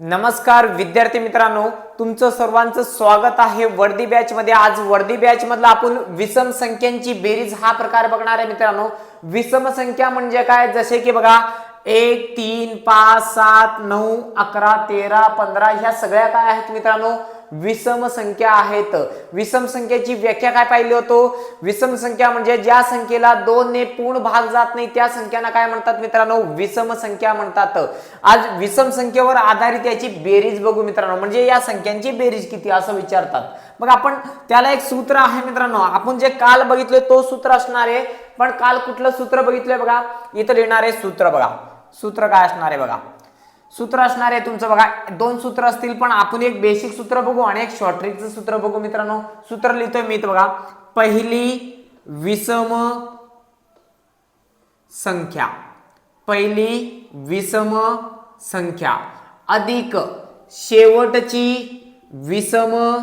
नमस्कार विद्यार्थी मित्रांनो. तुमचं सर्वांचं स्वागत आहे वर्दी बॅच मध्ये. आज वर्दी बॅच मधला आपण विषम संख्यांची बेरीज हा प्रकार बघणार आहे मित्रांनो. विषम संख्या म्हणजे काय? जसे की बघा एक तीन पाच सात नऊ अकरा तेरा पंधरा ह्या सगळ्या काय आहेत मित्रांनो? विषम संख्या आहेत. विषम संख्येची व्याख्या काय पाहिली होतो? विषम संख्या म्हणजे ज्या संख्येला दोन ने पूर्ण भाग जात नाही त्या संख्यांना काय म्हणतात मित्रांनो? विषम संख्या म्हणतात. आज विषम संख्येवर आधारित याची बेरीज बघू मित्रांनो. म्हणजे या संख्यांची बेरीज किती असं विचारतात. मग आपण त्याला एक सूत्र आहे मित्रांनो. आपण जे काल बघितले तो सूत्र असणार आहे. पण काल कुठलं सूत्र बघितलंय बघा? इथं लिहिणार आहे सूत्र बघा. सूत्र काय असणार आहे बघा? सूत्र असणार आहे तुमचं बघा. दोन सूत्र असतील पण आपण एक बेसिक सूत्र बघू आणि एक शॉर्ट ट्रिकचं सूत्र बघू मित्रांनो. सूत्र लिहितोय मी बघा. पहिली विषम संख्या. पहिली विषम संख्या. अधिक शेवटची विषम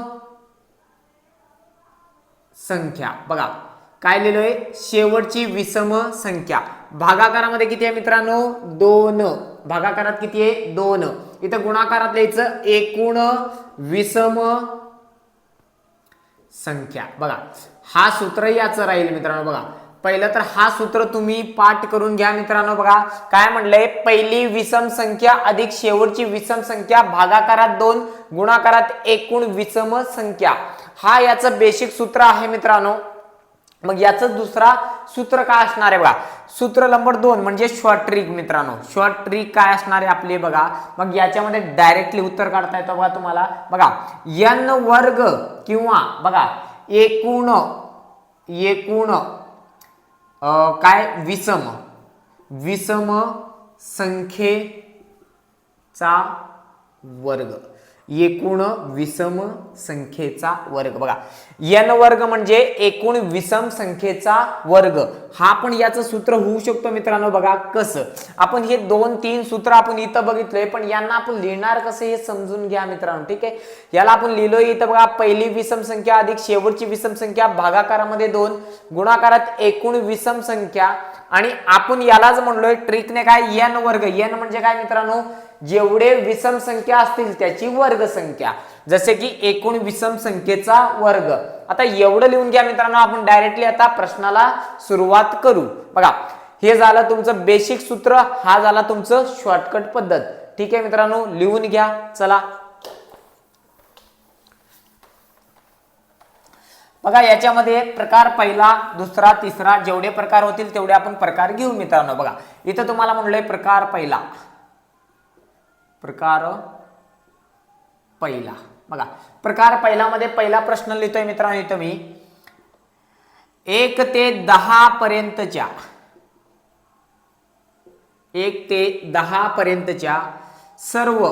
संख्या. बघा. काय लिहिलंय? शेवटची विषम संख्या. भागाकारामध्ये किती आहे मित्रांनो? दोन. भागाकारात किती आहे? दोन. इथं गुणाकारात लिहायचं एकूण विषम संख्या. बघा हा सूत्र याचं राहील मित्रांनो बघा. पहिलं तर हा सूत्र तुम्ही पाठ करून घ्या मित्रांनो बघा. काय म्हणलंय? पहिली विषम संख्या अधिक शेवटची विषम संख्या भागाकारात दोन गुणाकारात एकूण विषम संख्या. हा याचं बेसिक सूत्र आहे मित्रांनो. मग याचं दुसरा सूत्र काय असणार आहे बघा? सूत्र नंबर दोन म्हणजे शॉर्ट ट्रिक मित्रांनो. शॉर्ट ट्रिक काय असणार आहे आपली बघा. मग याच्यामध्ये डायरेक्टली उत्तर काढता येतं बघा तुम्हाला. बघा यन वर्ग किंवा बघा एकूण एकूण काय? विषम. विषम संख्येचा वर्ग. एकूण विषम संख्येचा वर्ग. बघा एन वर्ग म्हणजे एकूण विषम संख्येचा वर्ग. हा पण याचं सूत्र होऊ शकतो मित्रांनो बघा कसं. आपण हे दोन तीन सूत्र आपण इथं बघितलंय पण यांना आपण लिहिणार कसं हे समजून घ्या मित्रांनो ठीक आहे? याला आपण लिहिलोय इथं बघा पहिली विषम संख्या अधिक शेवटची विषम संख्या भागाकारामध्ये दोन गुणाकारात एकूण विषम संख्या आणि आपण यालाच म्हणलोय ट्रिकने. काय? एन वर्ग. एन म्हणजे काय मित्रांनो? जेवढे विषम संख्या असतील त्याची वर्ग संख्या. जसे की एकूण विषम संख्येचा वर्ग. आता एवढं लिहून घ्या मित्रांनो आपण डायरेक्टली आता प्रश्नाला सुरुवात करू. बघा हे झालं तुमचं बेसिक सूत्र हा झाला तुमचं शॉर्टकट पद्धत. ठीक आहे मित्रांनो लिहून घ्या. चला. बघा याच्यामध्ये प्रकार पहिला दुसरा तिसरा जेवढे प्रकार होतील तेवढे आपण प्रकार घेऊ मित्रांनो. बघा इथं तुम्हाला म्हणलंय प्रकार पहिला. प्रकार पहिला. बघा प्रकार पहिला मध्ये पहिला प्रश्न लिहितोय मित्रांनो इथं मी. एक ते दहा पर्यंतच्या एक ते दहा पर्यंतच्या सर्व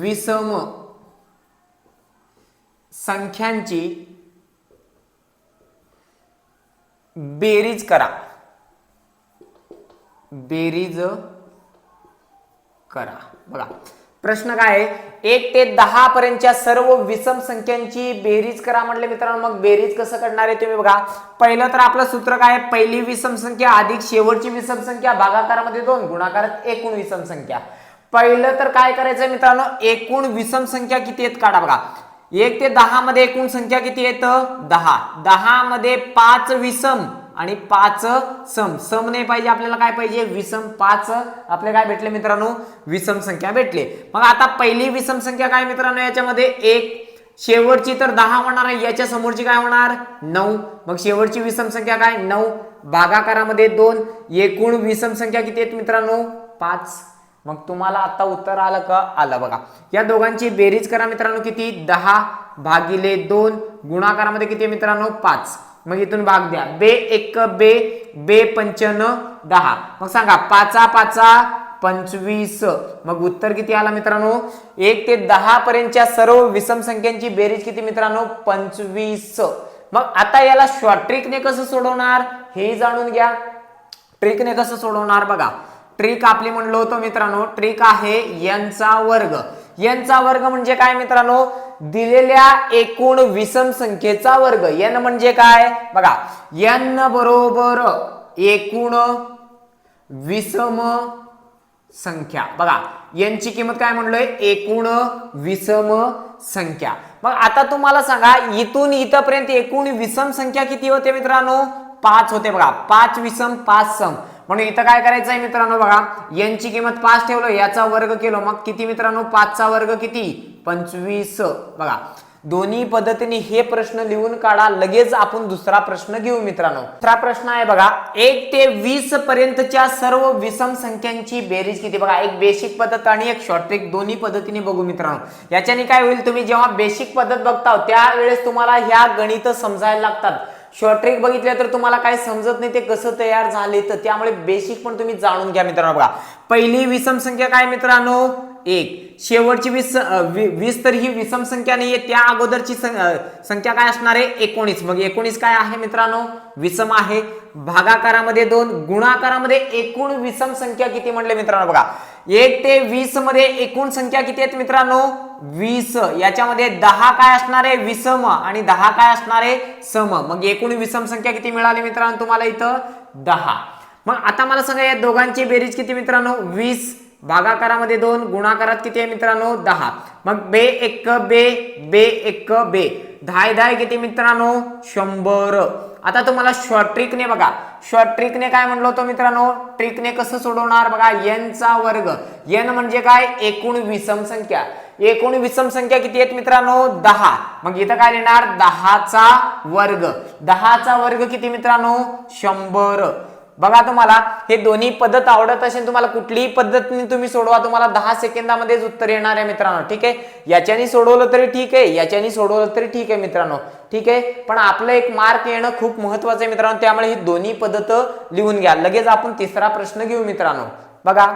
विषम संख्यांची बेरीज करा. बेरीज करा. बघा. प्रश्न काय आहे? एक ते दहा पर्यंतच्या सर्व विषम संख्यांची बेरीज करा म्हटले मित्रांनो. मग बेरीज कसं करणार आहे तुम्ही बघा. पहिलं तर आपलं सूत्र काय आहे? पहिली विषम संख्या अधिक शेवटची विषम संख्या. भागाकारामध्ये दोन गुणाकारात एकूण विषम संख्या. पहिलं तर काय करायचं मित्रांनो? एकूण विषम संख्या किती आहेत काढा बघा. एक ते दहा मध्ये एकूण संख्या किती येत दहा. दहा मध्ये पाच विषम. आणि पाच सम. सम नाही पाहिजे आपल्याला काय पाहिजे? विषम. पाच आपले काय भेटले मित्रांनो? विषम संख्या भेटले. मग आता पहिली विषम संख्या काय मित्रांनो याच्यामध्ये? एक. शेवटची तर दहा होणार आहे. याच्या समोरची काय होणार? नऊ. मग शेवटची विषम संख्या काय? नऊ. भागाकारामध्ये दोन. एकूण विषम संख्या किती आहेत मित्रांनो? पाच. मग तुम्हाला आता उत्तर आलं का? आलं बघा. या दोघांची बेरीज करा मित्रांनो किती? दहा भागिले दोन. गुणाकारामध्ये किती आहे मित्रांनो? पाच. मग इथून भाग द्या. बे एक बे बे पंचन दहा. मग सांगा पाचा पाचा पंचवीस. मग उत्तर किती आला मित्रांनो? एक ते दहा पर्यंतच्या सर्व विषम संख्यांची बेरीज किती मित्रांनो? पंचवीस. मग आता याला शॉर्ट ट्रिकने कसं सोडवणार? हे जाणून घ्या. ट्रिकने कसं सोडवणार बघा. ट्रिक आपली म्हणलो होतो मित्रांनो ट्रिक आहे यांचा वर्ग. यांचा वर्ग म्हणजे काय मित्रांनो? दिलेल्या एकूण विषम संख्येचा वर्ग. एन म्हणजे काय? बघा एन बरोबर एकूण विषम संख्या. बघा यांची किंमत काय म्हणलोय? एकूण विषम संख्या. मग आता तुम्हाला सांगा इथून इथपर्यंत एकूण विषम संख्या किती होते मित्रांनो? पाच होते बघा. पाच विषम पाच सम. म्हणून इथं काय करायचं आहे मित्रांनो बघा यांची किंमत पाच ठेवलं याचा वर्ग केलो. मग किती मित्रांनो? पाचचा वर्ग किती? पंचवीस. बघा दोन्ही पद्धतीने हे प्रश्न लिहून काढा लगेच आपण दुसरा प्रश्न घेऊ मित्रांनो. दुसरा प्रश्न आहे बघा एक ते वीस पर्यंतच्या सर्व विषम संख्यांची बेरीज किती? बघा एक बेसिक पद्धत आणि एक शॉर्ट ट्रिक दोन्ही पद्धतीने बघू मित्रांनो. याच्याने काय होईल तुम्ही जेव्हा बेसिक पद्धत बघता त्यावेळेस तुम्हाला ह्या गणित समजायला लागतात. शॉर्ट ट्रिक तर तुम्हाला काय समजत नाही ते कसं तयार झाले तर त्यामुळे बेसिक पण तुम्ही जाणून घ्या मित्रांनो बघा. पहिली विषम संख्या काय मित्रांनो? एक. शेवटची वीस वीस तर ही विषम संख्या नाहीये. त्या अगोदरची संख्या काय असणार आहे? एकोणीस. मग एकोणीस काय आहे मित्रांनो? विषम आहे. भागाकारामध्ये दोन गुणाकारामध्ये एकूण विषम संख्या किती म्हणले मित्रांनो बघा. एक ते वीसमध्ये एकूण संख्या किती आहेत मित्रांनो? वीस. याच्यामध्ये दहा काय असणार आहे? विषम. आणि दहा काय असणार आहे? सम. मग एकूण विषम संख्या किती मिळाली मित्रांनो तुम्हाला इथं? दहा. मग आता मला सांगा या दोघांची बेरीज किती मित्रांनो? वीस भागाकारामध्ये दोन गुणाकारात किती आहे मित्रांनो? दहा. मग बे एक बे बे एक बे. दहा दहा किती मित्रांनो? शंभर. आता तुम्हाला शॉर्ट ट्रिकने बघा. शॉर्ट ट्रिकने काय म्हणलं होतो मित्रांनो? ट्रिकने कसं सोडवणार? बघा एनचा वर्ग. एन म्हणजे काय? एकूण विषम संख्या. एकूण विषम संख्या किती आहेत मित्रांनो? दहा. मग इथं काय लिहिणार? दहाचा वर्ग. दहाचा वर्ग किती मित्रांनो? शंभर. बघा तुम्हाला हे दोन्ही पद्धत आवडत असेल तुम्हाला कुठलीही पद्धतीने तुम्ही सोडवा तुम्हाला दहा सेकंदामध्येच उत्तर येणार आहे मित्रांनो ठीक आहे? याच्याने सोडवलं तरी ठीक आहे याच्याने सोडवलं तरी ठीक आहे मित्रांनो ठीक आहे? पण आपलं एक मार्क येणं खूप महत्वाचं आहे मित्रांनो त्यामुळे ही दोन्ही पद्धत लिहून घ्या. लगेच आपण तिसरा प्रश्न घेऊ मित्रांनो. बघा.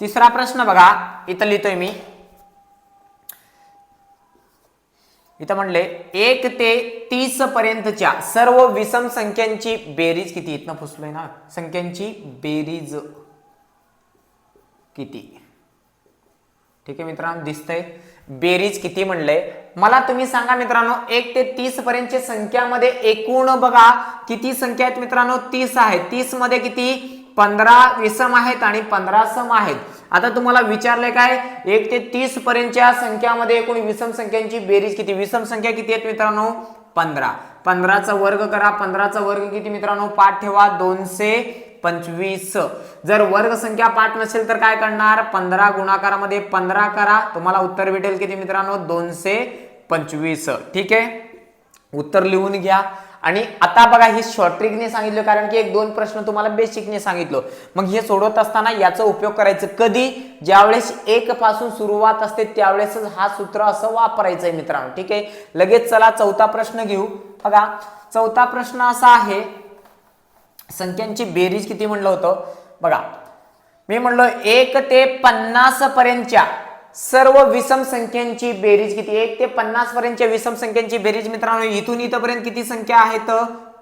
तिसरा प्रश्न बघा इथं लिहितोय मी. इथं म्हणले एक ते तीस पर्यंतच्या सर्व विषम संख्यांची बेरीज किती? इथनं फुसलोय ना. संख्यांची बेरीज किती? ठीक आहे मित्रांनो दिसतंय. बेरीज किती म्हणलंय मला तुम्ही सांगा मित्रांनो एक ते तीस पर्यंतच्या संख्यामध्ये एकूण बघा किती संख्या आहेत मित्रांनो? तीस आहे तीसमध्ये किती? पंधरा विषम आहेत आणि पंधरा सम आहेत. आता तुम्हाला विचारलंय काय? एक ते तीस पर्यंतच्या संख्यामध्ये एकूण विषम संख्यांची बेरीज किती? विषम संख्या किती आहेत मित्रांनो? पंधरा. पंधराचा वर्ग करा. पंधराचा वर्ग किती मित्रांनो? पाठ ठेवा. दोनशे पंचवीस. जर वर्ग संख्या पाठ नसेल तर काय करणार? पंधरा गुणाकारामध्ये पंधरा करा. तुम्हाला उत्तर भेटेल किती मित्रांनो? दोनशे पंचवीस. ठीक आहे? उत्तर लिहून घ्या. आणि आता बघा हे शॉर्ट ट्रिकने सांगितलं कारण की एक दोन प्रश्न तुम्हाला बेसिकने सांगितलं. मग हे सोडवत असताना याचा उपयोग करायचं कधी? ज्यावेळेस एक पासून सुरुवात असते त्यावेळेसच हा सूत्र असं वापरायचं आहे मित्रांनो. ठीक आहे? लगेच चला चौथा प्रश्न घेऊ. बघा चौथा प्रश्न असा आहे संख्यांची बेरीज किती म्हणलं होतं? बघा मी म्हणलो एक ते पन्नास पर्यंतच्या सर्व विषम संख्यांची बेरीज किती एक ते पन्नास पर्यंतच्या विषम संख्यांची बेरीज मित्रांनो इथून इथपर्यंत किती संख्या आहेत?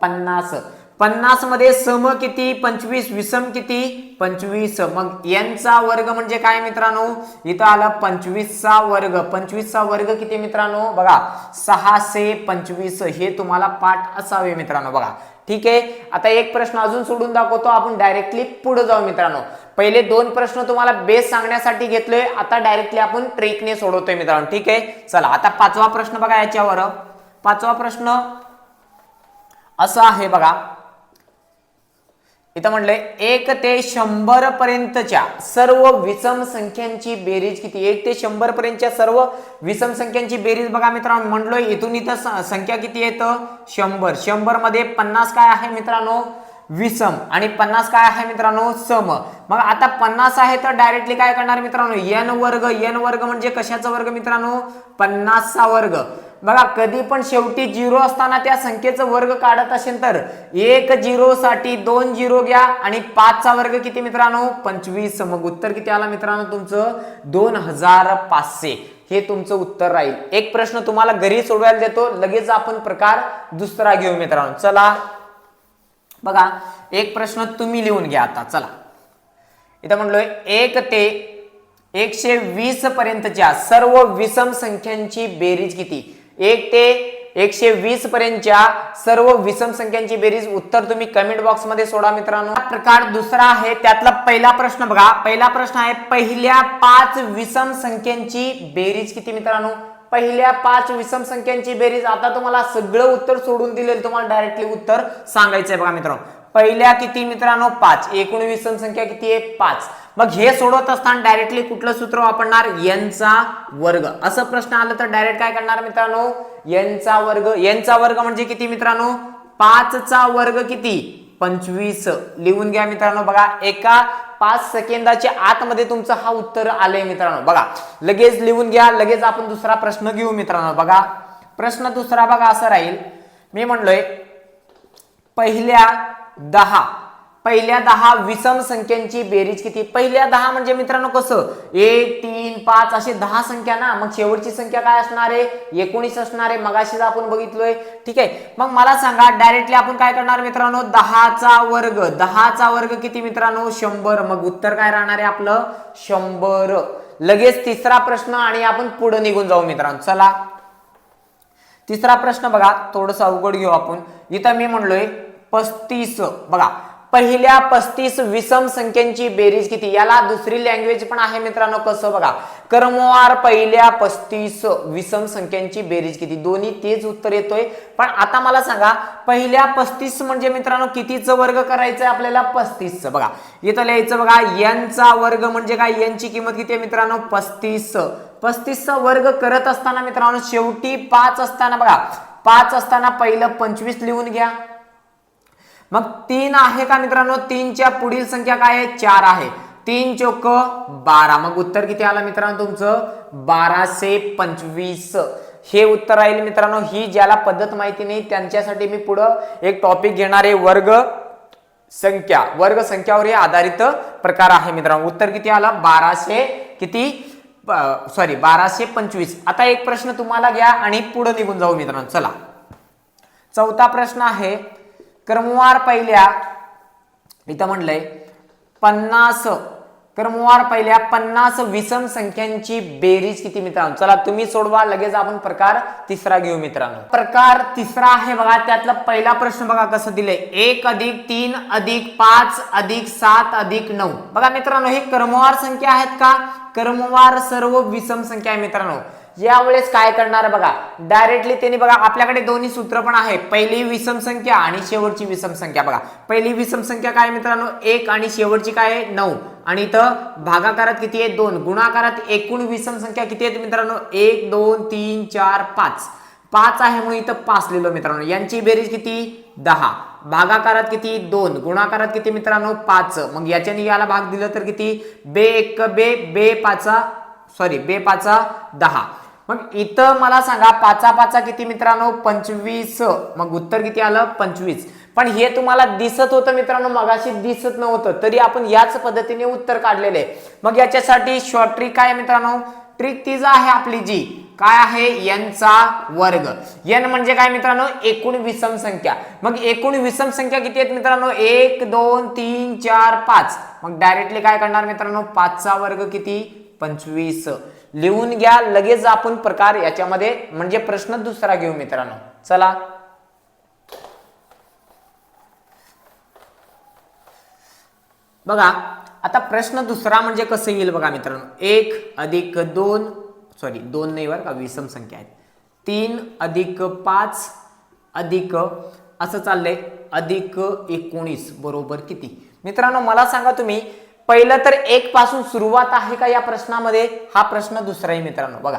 पन्नास. पन्नासमध्ये सम किती? पंचवीस. विषम किती? पंचवीस. मग यांचा वर्ग म्हणजे काय मित्रांनो? इथं आलं पंचवीसचा वर्ग. पंचवीसचा वर्ग किती मित्रांनो? बघा सहाशे पंचवीस. हे तुम्हाला पाठ असावे मित्रांनो. बघा ठीक आहे? आता एक प्रश्न अजून सोडून दाखवतो आपण डायरेक्टली पुढे जाऊ मित्रांनो. पहिले दोन प्रश्न तुम्हाला बेस सांगण्यासाठी घेतलोय आता डायरेक्टली आपण ट्रिकने सोडवतोय मित्रांनो ठीक आहे? चला आता पाचवा प्रश्न बघा याच्यावर. पाचवा प्रश्न असा आहे बघा. इथं म्हटलंय एक ते शंभर पर्यंतच्या सर्व विषम संख्यांची बेरीज किती? एक ते शंभर पर्यंतच्या सर्व विषम संख्यांची बेरीज बघा मित्रांनो म्हणलोय इथून इथं संख्या किती येतं शंभर. शंभरमध्ये पन्नास काय आहे मित्रांनो? विषम. आणि पन्नास काय आहे मित्रांनो? सम. मग आता पन्नास आहे तर डायरेक्टली काय करणार मित्रांनो? एन वर्ग. एन वर्ग म्हणजे कशाचा वर्ग मित्रांनो? पन्नासचा वर्ग. बघा कधी पण शेवटी झिरो असताना त्या संख्येचं वर्ग काढत असेल तर एक झिरो साठी दोन झिरो घ्या आणि पाचचा वर्ग किती मित्रांनो? पंचवीस. मग उत्तर किती आला मित्रांनो तुमचं? दोन हजार पाचशे हे तुमचं उत्तर राहील. एक प्रश्न तुम्हाला घरी सोडवायला देतो. लगेच आपण प्रकार दुसरा घेऊ मित्रांनो. चला. बघा एक प्रश्न तुम्ही लिहून घ्या आता. चला. इथं म्हणलोय एक ते एकशे वीस पर्यंतच्या सर्व विषम संख्यांची बेरीज किती? एक ते एकशे वीस पर्यंतच्या सर्व विषम संख्यांची बेरीज उत्तर तुम्ही कमेंट बॉक्समध्ये सोडा मित्रांनो. प्रकार दुसरा आहे. त्यातला पहिला प्रश्न बघा. पहिला प्रश्न आहे पहिल्या पाच विषम संख्यांची बेरीज किती मित्रांनो? पहिल्या पाच विषम संख्यांची बेरीज. आता तुम्हाला सगळं उत्तर सोडून दिलेलं तुम्हाला डायरेक्टली उत्तर सांगायचंय बघा मित्रांनो. पहिल्या किती मित्रांनो? पाच. एकूण विषम संख्या किती आहे? पाच. मग हे सोडवत असताना डायरेक्टली कुठलं सूत्र वापरणार? यांचा वर्ग. असं प्रश्न आला तर डायरेक्ट काय करणार मित्रांनो? यांचा वर्ग. यांचा वर्ग म्हणजे किती मित्रांनो? पाचचा वर्ग किती? पंचवीस. लिहून घ्या मित्रांनो बघा. एका पाच सेकंदाच्या आतमध्ये तुमचं हा उत्तर आलंय मित्रांनो. बघा. लगेच लिहून घ्या. लगेच आपण दुसरा प्रश्न घेऊ मित्रांनो. बघा. प्रश्न दुसरा बघा असा राहील. मी म्हणलोय पहिल्या दहा पहिल्या दहा विषम संख्यांची बेरीज किती? पहिल्या दहा म्हणजे मित्रांनो कसं? एक तीन पाच असे दहा संख्या ना? मग शेवटची संख्या काय असणार आहे? एकोणीस असणार आहे. मगाशीच आपण बघितलोय. ठीक आहे? मग मला सांगा डायरेक्टली आपण काय करणार मित्रांनो? दहाचा वर्ग. दहाचा वर्ग किती मित्रांनो? शंभर. मग उत्तर काय राहणार आहे आपलं? शंभर. लगेच तिसरा प्रश्न आणि आपण पुढे निघून जाऊ मित्रांनो. चला. तिसरा प्रश्न बघा. थोडस अवघड घेऊ आपण. इथं मी म्हणलोय पस्तीस. बघा. पहिल्या पस्तीस विषम संख्यांची बेरीज किती? याला दुसरी लँग्वेज पण आहे मित्रांनो कसं बघा? क्रमवार पहिल्या पस्तीस विषम संख्यांची बेरीज किती? दोन्ही तेच उत्तर येतोय. पण आता मला सांगा पहिल्या पस्तीस म्हणजे मित्रांनो कितीचं वर्ग करायचंय आपल्याला? पस्तीसचं. बघा इथं लिहायचं बघा यांचा वर्ग म्हणजे काय? यांची किंमत किती आहे मित्रांनो? पस्तीस. पस्तीसचा वर्ग करत असताना मित्रांनो शेवटी पाच असताना बघा पाच असताना पहिलं पंचवीस लिहून घ्या. मग तीन आहे का मित्रांनो? तीनच्या पुढील संख्या काय आहे? चार आहे. तीन चोक बारा. मग उत्तर किती आलं मित्रांनो तुमचं? बाराशे पंचवीस. हे उत्तर राहील मित्रांनो ही ज्याला पद्धत माहिती नाही त्यांच्यासाठी मी पुढं एक टॉपिक घेणार आहे वर्ग संख्या. वर्ग संख्यावर हे आधारित प्रकार आहे मित्रांनो. उत्तर किती आलं? बाराशे किती? सॉरी बाराशे पंचवीस. आता एक प्रश्न तुम्हाला घ्या आणि पुढे निघून जाऊ मित्रांनो. चला. चौथा प्रश्न आहे क्रमवार पहिल्या इथं म्हणलंय पन्नास क्रमवार पहिल्या पन्नास विषम संख्यांची बेरीज किती मित्रांनो? चला तुम्ही सोडवा लगेच आपण प्रकार तिसरा घेऊ मित्रांनो. प्रकार तिसरा आहे बघा त्यातला पहिला प्रश्न बघा कसं दिले एक अधिक तीन अधिक पाच अधिक सात अधिक नऊ. बघा मित्रांनो हे क्रमवार संख्या आहेत का? क्रमवार सर्व विषम संख्या आहे मित्रांनो. यावेळेस काय करणार बघा डायरेक्टली त्यांनी बघा आपल्याकडे दोन्ही सूत्र पण आहे. पहिली विषम संख्या आणि शेवटची विषम संख्या बघा. पहिली विषम संख्या काय मित्रांनो? एक आणि शेवटची काय आहे? नऊ. आणि इथं भागाकारात किती आहे? दोन. गुणाकारात एकूण विषम संख्या किती आहेत मित्रांनो? एक दोन तीन चार पाच. पाच आहे म्हणून इथं पाच लिहिलो मित्रांनो. यांची बेरीज किती? दहा. भागाकारात किती? दोन. गुणाकारात किती मित्रांनो? पाच. मग याच्याने याला भाग दिलं तर किती? बे एक बे बे पाचा सॉरी बे पाचा दहा. मग इथं मला सांगा पाचा पाचा किती मित्रांनो? पंचवीस. मग उत्तर किती आलं? पंचवीस. पण हे तुम्हाला दिसत होतं मित्रांनो मगाशी दिसत नव्हतं. तरी आपण याच पद्धतीने उत्तर काढलेले. मग याच्यासाठी शॉर्ट ट्रिक काय मित्रांनो. ट्रिक तीच आहे आपली जी. काय आहे? यांचा वर्ग. यन म्हणजे काय मित्रांनो? एकूण विषम संख्या. मग एकूण विषम संख्या किती आहेत मित्रांनो? एक दोन तीन चार पाच. मग डायरेक्टली काय करणार मित्रांनो? पाचचा वर्ग किती? पंचवीस. लिहून घ्या लगेच आपण प्रकार याच्यामध्ये म्हणजे प्रश्न दुसरा घेऊ मित्रांनो. चला. बघा आता प्रश्न दुसरा म्हणजे कसं येईल बघा मित्रांनो. एक अधिक दोन सॉरी दोन नाही बरं का विषम संख्या आहेत. तीन अधिक पाच अधिक असं चाललंय अधिक एकोणीस बरोबर किती? मित्रांनो मला सांगा तुम्ही पहिलं तर एक पासून सुरुवात आहे का या प्रश्नामध्ये? हा प्रश्न दुसरा आहे मित्रांनो बघा.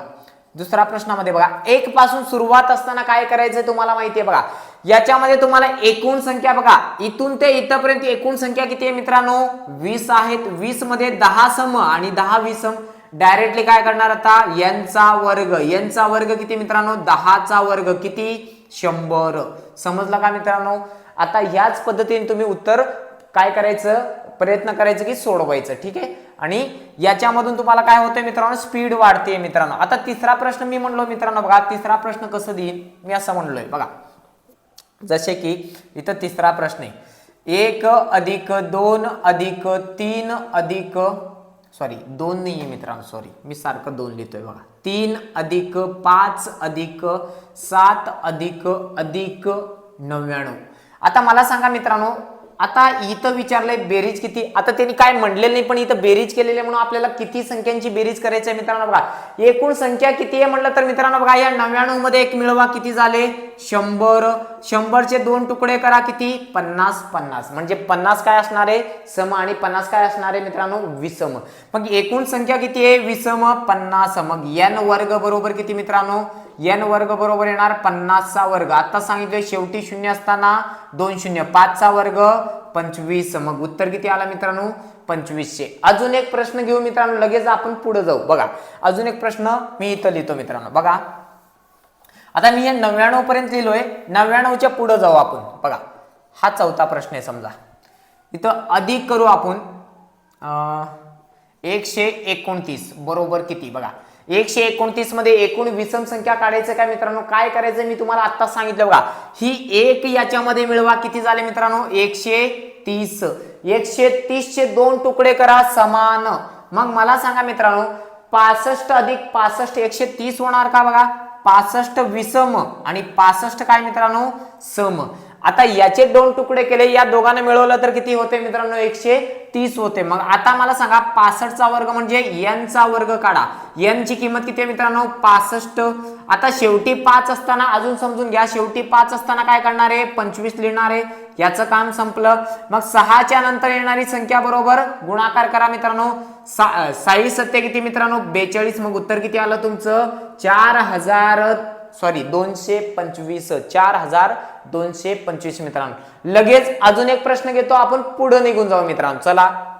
दुसरा प्रश्नामध्ये बघा. एक पासून सुरुवात असताना काय करायचं तुम्हाला माहिती आहे बघा? याच्यामध्ये तुम्हाला एकूण संख्या बघा. इथून ते इथपर्यंत एकूण संख्या किती आहे मित्रांनो? वीस आहेत. वीसमध्ये दहा सम आणि दहा विसम डायरेक्टली काय करणार आता? यांचा वर्ग. यांचा वर्ग किती मित्रांनो? दहाचा वर्ग. किती? शंभर. समजला का मित्रांनो? आता याच पद्धतीने तुम्ही उत्तर काय करायचं? प्रयत्न करायचं की सोडवायचं ठीक आहे? आणि याच्यामधून तुम्हाला काय होतंय मित्रांनो? स्पीड वाढते मित्रांनो. आता तिसरा प्रश्न मी म्हणलो मित्रांनो बघा तिसरा प्रश्न कसं देईन? मी असं म्हणलोय बघा. जसे की इथं तिसरा प्रश्न आहे. एक अधिक दोन अधिक तीन अधिक सॉरी दोन नाही आहे मित्रांनो सॉरी मी सारखं दोन लिहितोय बघा. तीन अधिक पाच अधिक सात अधिक अधिक नव्याण्णव. आता मला सांगा मित्रांनो आता इथं विचारलंय बेरीज किती? आता त्यांनी काय म्हणलेलं नाही पण इथं बेरीज केलेली म्हणून आपल्याला किती संख्यांची बेरीज करायची आहे मित्रांनो बघा. एकूण संख्या किती आहे म्हटलं तर मित्रांनो बघा या नव्याण्णवमध्ये एक मिळवा किती झाले? शंभर. शंभरचे दोन तुकडे करा किती? पन्नास पन्नास. म्हणजे पन्नास काय असणार आहे? सम आणि पन्नास काय असणार आहे मित्रांनो? विषम मग एकूण संख्या किती आहे? विषम पन्नास. मग एन वर्ग बरोबर किती मित्रांनो? एन वर्ग बरोबर येणार पन्नासचा वर्ग. आता सांगितलं शेवटी शून्य असताना दोन शून्य. पाचचा वर्ग पंचवीस. मग उत्तर किती आला मित्रांनो? पंचवीसशे. अजून एक प्रश्न घेऊ मित्रांनो. लगेच आपण पुढे जाऊ. बघा अजून एक प्रश्न मी इथं लिहितो मित्रांनो. बघा. आता मी हे नव्याण्णव पर्यंत लिहिलोय. नव्याण्णवच्या पुढे जाऊ आपण. बघा हा चौथा प्रश्न आहे समजा. इथं अधिक करू आपण. एकशे एकोणतीस. बरोबर किती? बघा. एकशे एकोणतीसमध्ये एकूण विषम संख्या काढायचं काय मित्रांनो? काय करायचं मी तुम्हाला आता सांगितलं बघा. ही एक याच्यामध्ये मिळवा. किती झाले मित्रांनो? एकशे तीस. एकशे तीसचे दोन तुकडे करा समान. मग मला सांगा मित्रांनो पासष्ट अधिक पासष्ट एकशे तीस होणार का बघा? पासष्ट विषम आणि पासष्ट काय मित्रांनो? सम. आता याचे दोन तुकडे केले या दोघांना मिळवलं तर किती होते मित्रांनो? एकशे तीस होते. मग आता मला सांगा पासष्टचा वर्ग म्हणजे n वर्ग काढा. यांची किंमत किती आहे मित्रांनो? पासष्ट. आता शेवटी पाच असताना अजून समजून घ्या शेवटी पाच असताना काय करणार आहे? पंचवीस लिहिणार आहे. याचं काम संपलं. मग सहाच्या नंतर येणारी संख्या बरोबर गुणाकार करा मित्रांनो. सा साई सत्य किती मित्रांनो? बेचाळीस. मग उत्तर किती आलं तुमचं? चार हजार सॉरी दोनशे पंचवीस चार हजार दोनशे पंचवीस मित्रांनो. लगेच अजून एक प्रश्न घेतो आपण पुढे निघून जाऊ मित्रांनो. चला.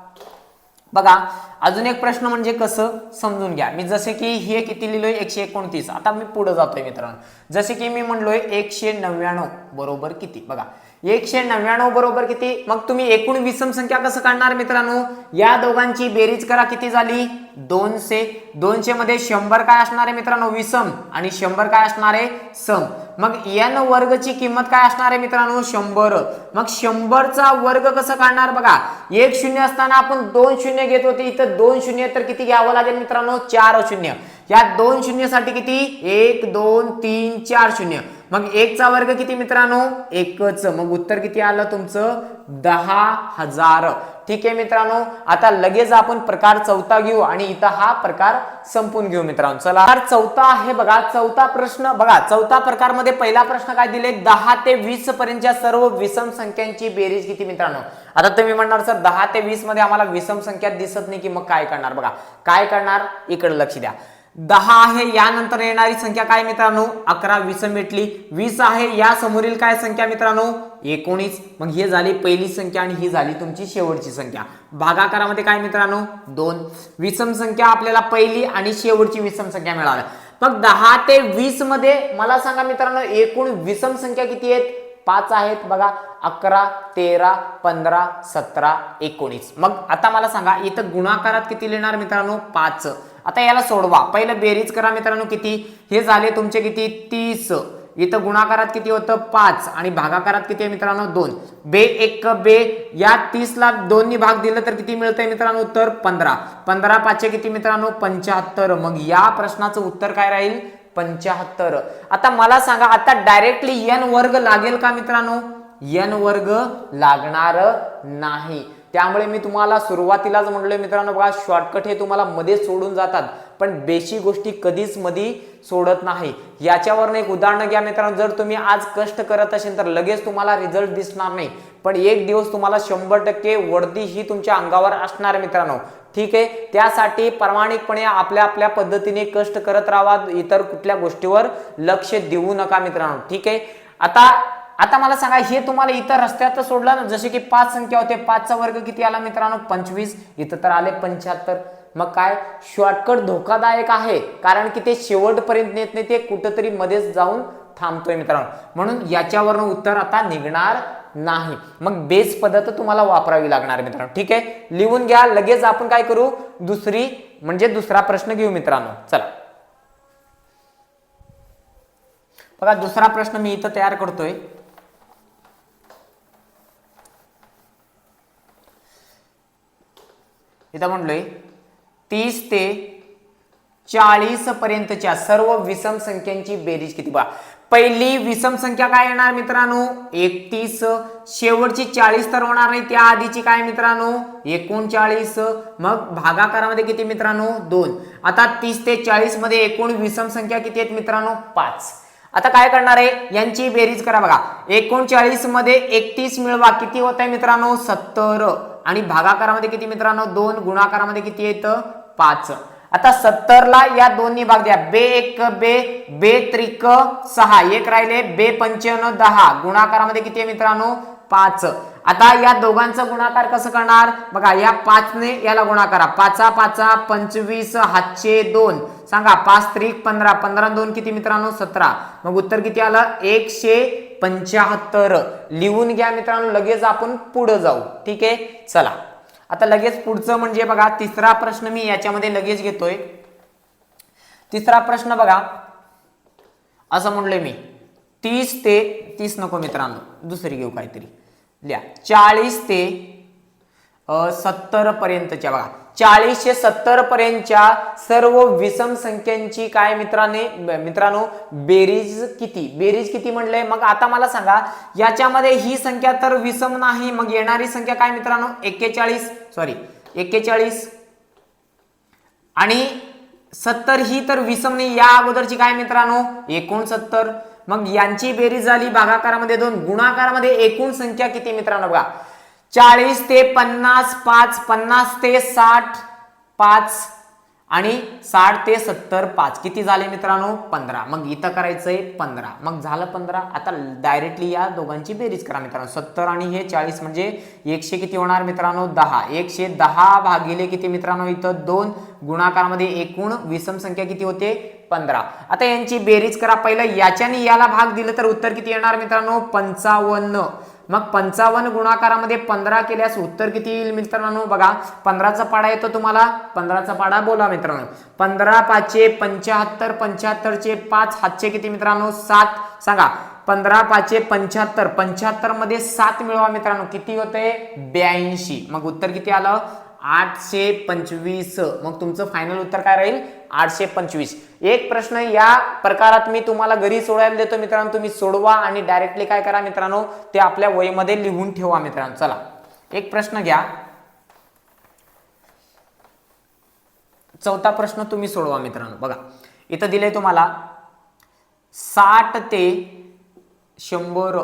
बघा अजून एक प्रश्न म्हणजे कसं? समजून घ्या. मी जसे की हे किती लिहिलोय? एकशे एकोणतीस. आता मी पुढे जातोय मित्रांनो. जसे की मी म्हणलोय एकशे नव्याण्णव. बरोबर किती? बघा. एकशे नव्याण्णव बरोबर किती? मग तुम्ही एकूण विषम संख्या कसं काढणार मित्रांनो? या दोघांची बेरीज करा किती झाली? दोनशे. दोनशे मध्ये शंभर काय असणार आहे मित्रांनो? विषम. आणि शंभर काय असणार आहे? सम. मग एन वर्गची किंमत काय असणार आहे मित्रांनो? शंभर. मग शंभरचा वर्ग कसं काढणार बघा? एक शून्य असताना आपण दोन शून्य घेत होते. इथं दोन शून्य तर किती घ्यावं लागेल मित्रांनो? चार शून्य. या दोन शून्यसाठी किती? एक दोन तीन चार शून्य. मग एकचा वर्ग किती मित्रांनो? एकच. मग उत्तर किती आलं तुमचं? दहा हजार. ठीक आहे मित्रांनो आता लगेच आपण प्रकार चौथा घेऊ आणि इथं हा प्रकार संपून घेऊ मित्रांनो. चला. चौथा आहे बघा चौथा प्रश्न. बघा चौथा प्रकारमध्ये पहिला प्रश्न काय दिले? दहा ते वीस पर्यंतच्या सर्व विषम संख्यांची बेरीज किती मित्रांनो? आता तुम्ही म्हणणार सर दहा ते वीसमध्ये आम्हाला विषम संख्या दिसत नाही की मग काय करणार? बघा काय करणार? इकडे लक्ष द्या. दहा आहे यानंतर येणारी संख्या काय मित्रांनो? अकरा वीस भेटली वीस आहे या समोरील काय संख्या मित्रांनो? एकोणीस. मग ही झाली पहिली संख्या आणि ही झाली तुमची शेवटची संख्या. भागाकारामध्ये काय मित्रांनो? दोन. विषम संख्या आपल्याला पहिली आणि शेवटची विषम संख्या मिळाल्या मग दहा ते वीसमध्ये मला सांगा मित्रांनो एकूण विषम संख्या किती आहेत? पाच आहेत बघा. अकरा तेरा पंधरा सतरा एकोणीस. मग आता मला सांगा इथं गुणाकारात किती लिहिणार मित्रांनो? पाच. आता याला सोडवा. पहिलं बेरीज करा मित्रांनो किती? हे झाले तुमचे किती? तीस. इथं गुणाकारात किती होतं? पाच. आणि भागाकारात किती आहे मित्रांनो? दोन. बे एक बे. या तीसला दोन्ही भाग दिलं तर किती मिळतंय मित्रांनो? उत्तर पंधरा. पंधरा पाचशे किती मित्रांनो? पंच्याहत्तर. मग या प्रश्नाचं उत्तर काय राहील? पंच्याहत्तर. आता मला सांगा आता डायरेक्टली एन वर्ग लागेल का मित्रांनो? एन वर्ग लागणार नाही. त्यामुळे मी तुम्हाला सुरुवातीलाच म्हटलं मित्रांनो बघा शॉर्टकट हे तुम्हाला मध्ये सोडून जातात. पण बेशी गोष्टी कधीच मध्ये सोडत नाही. याच्यावरनं एक उदाहरण घ्या मित्रांनो जर तुम्ही आज कष्ट करत असेल तर लगेच तुम्हाला रिझल्ट दिसणार नाही. पण एक दिवस तुम्हाला शंभर टक्के वर्दी ही तुमच्या अंगावर असणार मित्रांनो. ठीक आहे? त्यासाठी प्रामाणिकपणे आपल्या आपल्या पद्धतीने कष्ट करत राहावा इतर कुठल्या गोष्टीवर लक्ष देऊ नका मित्रांनो. ठीक आहे? आता आता मला सांगा हे तुम्हाला इतर रस्त्यात सोडलं ना जसे की पाच संख्या होते पाचचा वर्ग किती आला मित्रांनो? पंचवीस. इथं तर आले पंच्याहत्तर. मग काय? शॉर्टकट धोकादायक आहे. कारण की ते शेवटपर्यंत नेत नाही ते कुठंतरी मध्येच जाऊन थांबतोय मित्रांनो. म्हणून याच्यावरनं उत्तर आता निघणार नाही. मग बेस पद्धत तुम्हाला वापरावी लागणार मित्रांनो. ठीक आहे? लिहून घ्या. लगेच आपण काय करू? दुसरी म्हणजे दुसरा प्रश्न घेऊ मित्रांनो. चला. बघा दुसरा प्रश्न मी इथं तयार करतोय. इथं म्हणलोय तीस ते चाळीस पर्यंतच्या सर्व विषम संख्यांची बेरीज किती? बा पहिली विषम संख्या काय येणार मित्रांनो? एकतीस. शेवटची चाळीस तर होणार नाही त्या आधीची काय मित्रांनो? एकोणचाळीस. मग भागाकारामध्ये किती मित्रांनो? दोन. आता तीस ते चाळीसमध्ये एकूण विषम संख्या किती आहेत मित्रांनो? पाच. आता काय करणार आहे? यांची बेरीज करा बघा. एकोणचाळीसमध्ये एकतीस मिळवा. किती होत आहे मित्रांनो? सत्तर. आणि भागाकारामध्ये किती मित्रांनो? दोन गुणाकारामध्ये किती येतं पाच. आता सत्तरला या दोन्ही भाग द्या. बे एक बे बे त्रिक सहा. एक राहिले बे पंच्याण्णव दहा. गुणाकारामध्ये किती आहे मित्रांनो? पाच. आता या दोघांचा गुणाकार कसं करणार? बघा या पाचने याला गुणाकारा पाचा पाचा पंचवीस हातशे दोन. सांगा पाच त्रिक पंधरा. पंधरा दोन किती मित्रांनो? सतरा. मग उत्तर किती आलं? एकशे पंच्याहत्तर. लिहून घ्या मित्रांनो लगेच आपण पुढं जाऊ. ठीक आहे? चला. आता लगेच पुढचं म्हणजे बघा तिसरा प्रश्न मी याच्यामध्ये लगेच घेतोय. तिसरा प्रश्न बघा. असं म्हणलोय मी. तीस ते तीस नको मित्रांनो. दुसरी घेऊ काहीतरी. लिहा. चाळीस ते सत्तर पर्यंतच्या बघा. चाळीसशे सत्तर पर्यंतच्या सर्व विषम संख्यांची काय मित्राने मित्रांनो बेरीज किती? बेरीज किती म्हणलंय मग आता मला सांगा याच्यामध्ये ही संख्या तर विषम नाही मग येणारी संख्या काय मित्रांनो? एक्केचाळीस सॉरी एक्केचाळीस. आणि सत्तर ही तर विषम नाही या अगोदरची काय मित्रांनो? एकोणसत्तर. मग यांची बेरीज झाली भागाकारामध्ये दोन गुणाकारामध्ये एकूण संख्या किती मित्रांनो बघा? चाळीस ते पन्नास पाच पन्नास ते साठ पाच आणि साठ ते सत्तर पाच. किती झाले मित्रांनो? पंधरा. मग इथं करायचंय पंधरा. मग झालं पंधरा. आता डायरेक्टली या दोघांची बेरीज करा मित्रांनो. सत्तर आणि हे चाळीस म्हणजे एकशे किती होणार मित्रांनो? दहा. एकशे दहा भागिले किती मित्रांनो? इथं दोन. गुणाकारामध्ये एकूण विषम संख्या किती होते? पंधरा. आता यांची बेरीज करा. पहिलं याच्याने याला भाग दिलं तर उत्तर किती येणार मित्रांनो? पंचावन्न. मग पंचावन्न गुणाकारामध्ये पंधरा केल्यास उत्तर किती येईल मित्रांनो? बघा पंधराचा पाडा येतो तुम्हाला. पंधराचा पाडा बोला मित्रांनो. पंधरा पाचशे पंच्याहत्तर पंच्याहत्तरचे पाच हातचे किती मित्रांनो? सात. सांगा. पंधरा पाचशे पंच्याहत्तर. पंच्याहत्तरमध्ये सात मिळवा मित्रांनो. किती होते? ब्याऐंशी. मग उत्तर किती आलं? आठशे पंचवीस. मग तुमचं फायनल उत्तर काय राहील? आठशे पंचवीस. एक प्रश्न या प्रकारात मी तुम्हाला घरी सोडायला देतो मित्रांनो. तुम्ही सोडवा आणि डायरेक्टली काय करा मित्रांनो ते आपल्या वयमध्ये लिहून ठेवा मित्रांनो. चला. एक प्रश्न घ्या. चौथा प्रश्न तुम्ही सोडवा मित्रांनो. बघा. इथं दिलंय तुम्हाला साठ ते शंभर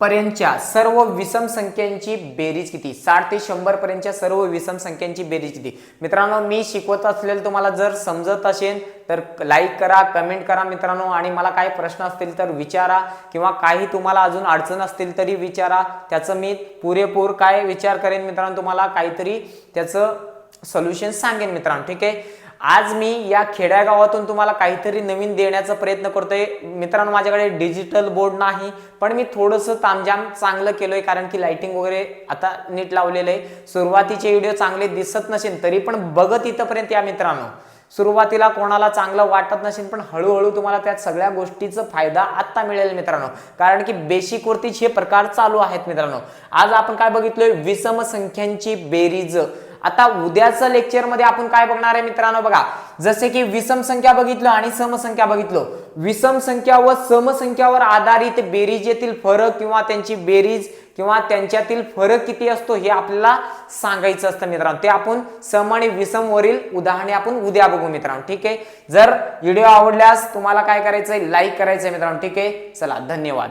पर्यंतच्या सर्व विषम संख्यांची बेरीज किती? साठ ते शंभर पर्यंतच्या सर्व विषम संख्यांची बेरीज किती? मित्रांनो मी शिकवत असलेलं तुम्हाला जर समजत असेल तर लाईक करा कमेंट करा मित्रांनो. आणि मला काही प्रश्न असतील तर विचारा किंवा काही तुम्हाला अजून अडचण असतील तरी विचारा. त्याचं मी पुरेपूर काय विचार करेन मित्रांनो तुम्हाला काहीतरी त्याचं सोल्युशन सांगेन मित्रांनो ठीक आहे? आज मी या खेड्यागावातून तुम्हाला काहीतरी नवीन देण्याचा प्रयत्न करतोय. मित्रांनो माझ्याकडे डिजिटल बोर्ड नाही पण मी थोडंसं तामजाम चांगलं केलंय कारण की लाइटिंग वगैरे आता नीट लावलेलं आहे. सुरुवातीचे व्हिडिओ चांगले दिसत नसेल तरी पण बघत इथंपर्यंत या मित्रांनो. सुरुवातीला कोणाला चांगलं वाटत नसेल पण हळूहळू तुम्हाला त्या सगळ्या गोष्टीचा फायदा आत्ता मिळेल मित्रांनो. कारण की बेसिक वरतीच हे प्रकार चालू आहेत मित्रांनो. आज आपण काय बघितलोय? विषम संख्यांची बेरीज. आता उद्याचं लेक्चरमध्ये आपण काय बघणार आहे मित्रांनो बघा जसे की विषम संख्या बघितलं आणि समसंख्या बघितलं. विषम संख्या व समसंख्यावर आधारित बेरीज येथील फरक किंवा त्यांची बेरीज किंवा त्यांच्यातील फरक किती असतो हे आपल्याला सांगायचं असतं मित्रांनो. ते आपण सम आणि विषम वरील उदाहरणे आपण उद्या बघू मित्रांनो. ठीक आहे? जर व्हिडिओ आवडल्यास तुम्हाला काय करायचंय? लाईक करायचंय मित्रांनो. ठीक आहे? चला धन्यवाद.